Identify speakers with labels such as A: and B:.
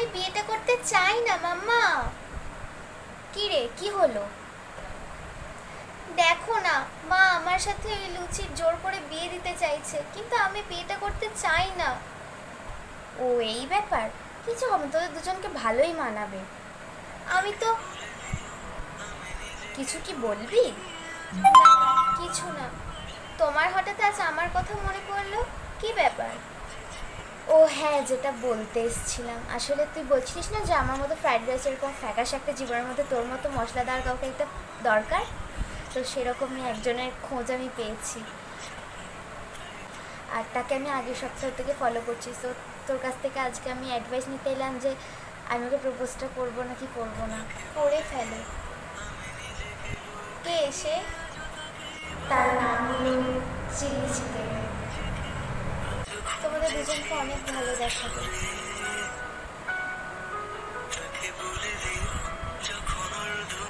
A: আমি বিয়েটা করতে চাই না, মাম্মা। কি রে, কি হলো? দেখো না, মা আমার সাথে ওই লুচির জোর করে বিয়ে দিতে চাইছে, কিন্তু আমি বিয়েটা করতে চাই না। ও, এই ব্যাপার? কিছু হবে, তোদের দুজনকে ভালোই মানাবে। আমি তো কিছু কি বলবি? কিছু না। তোমার হঠাৎ আজ আমার কথা মনে পড়ল? হ্যাঁ যেটা বলতে এসেছিলাম। আসলে তুই বলছিস না যে আমার মতো ফ্রাইড রাইস এরকম ফ্যাকাশ একটা জীবনের মধ্যে তোর মতো মশলাদার কাউকে একটা দরকার? তো সেরকমই একজনের খোঁজ আমি পেয়েছি। আর তাকে আমি আগের সপ্তাহ থেকে ফলো করছি। তো তোর কাছ থেকে আজকে আমি অ্যাডভাইস নিতে এলাম যে, আমি ওকে প্রপোজটা করব নাকি করব না? করে ফেলে। কে এসে তার চিলি দুজনকে অনেক ভালো দেখাবে।